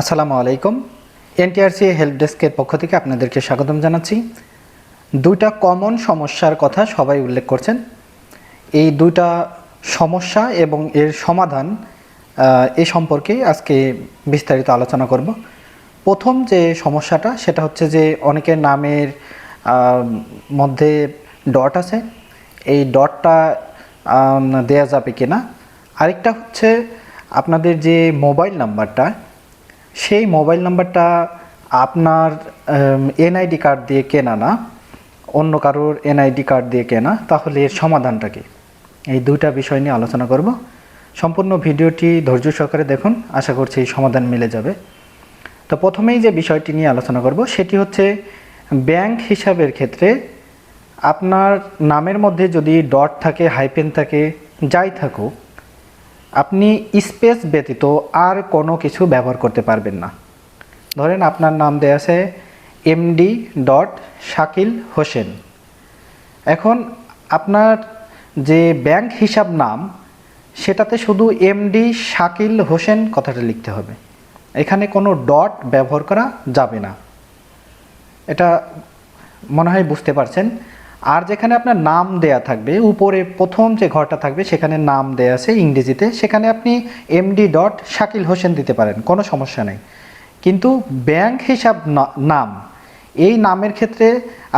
আসসালামু আলাইকুম। NTRC help ডেস্কের পক্ষ থেকে আপনাদেরকে স্বাগতম জানাচ্ছি। দুইটা কমন সমস্যার কথা সবাই উল্লেখ করছেন। এই দুইটা সমস্যা এবং এর সমাধান এ সম্পর্কে আজকে বিস্তারিত আলোচনা করব। প্রথম যে সমস্যাটা, সেটা হচ্ছে যে অনেকের নামের মধ্যে ডট আছে। এই ডটটা দেয়া যাবে কিনা? আরেকটা হচ্ছে আপনাদের যে মোবাইল নাম্বারটা সেই মোবাইল নাম্বারটা আপনার এনআইডি কার্ড দিয়ে কেনা না, অন্য কারোর এনআইডি কার্ড দিয়ে কেনা, তাহলে এর সমাধানটা কি? এই দুইটা বিষয় নিয়ে আলোচনা করব। সম্পূর্ণ ভিডিওটি ধৈর্য সহকারে দেখুন, আশা করছি এই সমাধান মিলে যাবে। তো প্রথমেই যে বিষয়টি নিয়ে আলোচনা করব, সেটি হচ্ছে ব্যাংক হিসাবের ক্ষেত্রে আপনার নামের মধ্যে যদি ডট থাকে, হাইপেন থাকে, যাই থাকুক আপনি স্পেস ব্যতীত আর কোনো কিছু ব্যবহার করতে পারবেন না। ধরেন আপনার নাম দেয়া আছে এমডি ডট শাকিল হোসেন। এখন আপনার যে ব্যাংক হিসাব নাম, সেটাতে শুধু এমডি শাকিল হোসেন কথাটা লিখতে হবে। এখানে কোনো ডট ব্যবহার করা যাবে না। এটা মনে হয় বুঝতে পারছেন। আর যেখানে আপনার নাম দেয়া থাকবে, উপরে প্রথম যে ঘরটা থাকবে, সেখানে নাম দেয়া আছে ইংরেজিতে, সেখানে আপনি এমডি ডট শাকিল হোসেন দিতে পারেন, কোনো সমস্যা নেই। কিন্তু ব্যাংক হিসাব নাম, এই নামের ক্ষেত্রে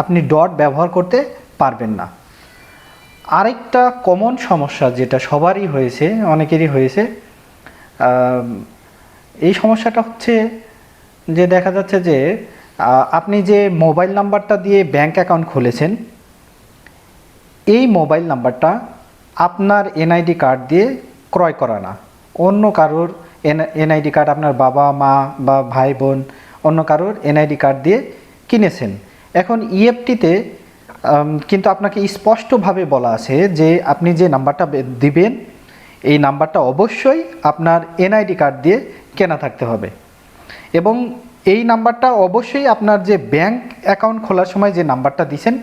আপনি ডট ব্যবহার করতে পারবেন না। আরেকটা কমন সমস্যা যেটা সবারই হয়েছে, অনেকেরই হয়েছে এই সমস্যাটা হচ্ছে যে দেখা যাচ্ছে যে আপনি যে মোবাইল নাম্বারটা দিয়ে ব্যাংক অ্যাকাউন্ট খুলেছেন এই মোবাইল নাম্বারটা আপনার এনআইডি কার্ড দিয়ে ক্রয় করা না। অন্য কারোর এনআইডি কার্ড আপনার বাবা, মা বা ভাই, বোন, অন্য কারোর এনআইডি কার্ড দিয়ে কিনেছেন। এখন E ইএফটিতে কিন্তু আপনাকে স্পষ্টভাবে বলা আছে যে আপনি যে নাম্বারটা দিবেন, এই নাম্বারটা অবশ্যই আপনার এনআইডি কার্ড দিয়ে কেনা থাকতে হবে। এবং এই নাম্বারটা অবশ্যই আপনার যে ব্যাংক অ্যাকাউন্ট খোলার সময় যে নাম্বারটা দিছেন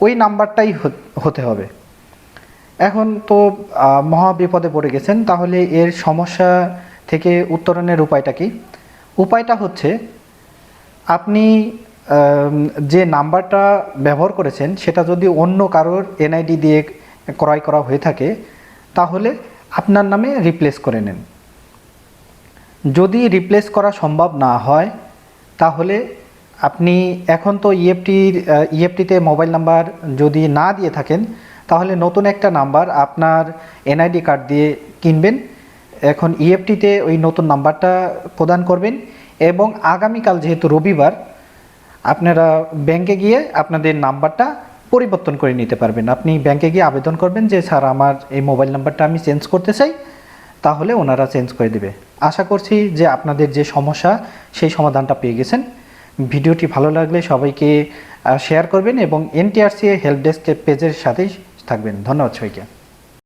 ওই নাম্বারটাই হত- হবে। এখন তো মহা বিপদে পড়ে গেছেন, তাহলে এর সমস্যা থেকে উত্তরণের উপায়টা কি? উপায়টা হচ্ছে, আপনি যে নাম্বারটা ব্যবহার করেছেন, সেটা যদি অন্য কারোর এনআইডি দিয়ে ক্রয় করা হয়ে থাকে, তাহলে আপনার নামে রিপ্লেস করে নেন। যদি রিপ্লেস করা সম্ভব না হয়, তাহলে আপনি এখন তো E ইএফটির ইএফটিতে মোবাইল নাম্বার যদি না দিয়ে থাকেন, তাহলে নতুন একটা নাম্বার আপনার এনআইডি কার্ড দিয়ে কিনবেন। এখন ইএফটিতে ওই নতুন নাম্বারটা প্রদান করবেন এবং আগামীকাল যেহেতু রবিবার, আপনারা ব্যাংকে গিয়ে আপনাদের নাম্বারটা পরিবর্তন করে নিতে পারবেন। আপনি ব্যাংকে গিয়ে আবেদন করবেন যে, স্যার, আমার এই মোবাইল নাম্বারটা আমি চেঞ্জ করতে চাই। তাহলে ওনারা চেঞ্জ করে দেবে। আশা করছি যে আপনাদের যে সমস্যা, সেই সমাধানটা পেয়ে গেছেন। ভিডিওটি ভালো লাগলে সবাইকে শেয়ার করবেন এবং এনটিআরসি হেল্প ডেস্কের পেজের সাথেই থাকবেন। ধন্যবাদ সবাইকে।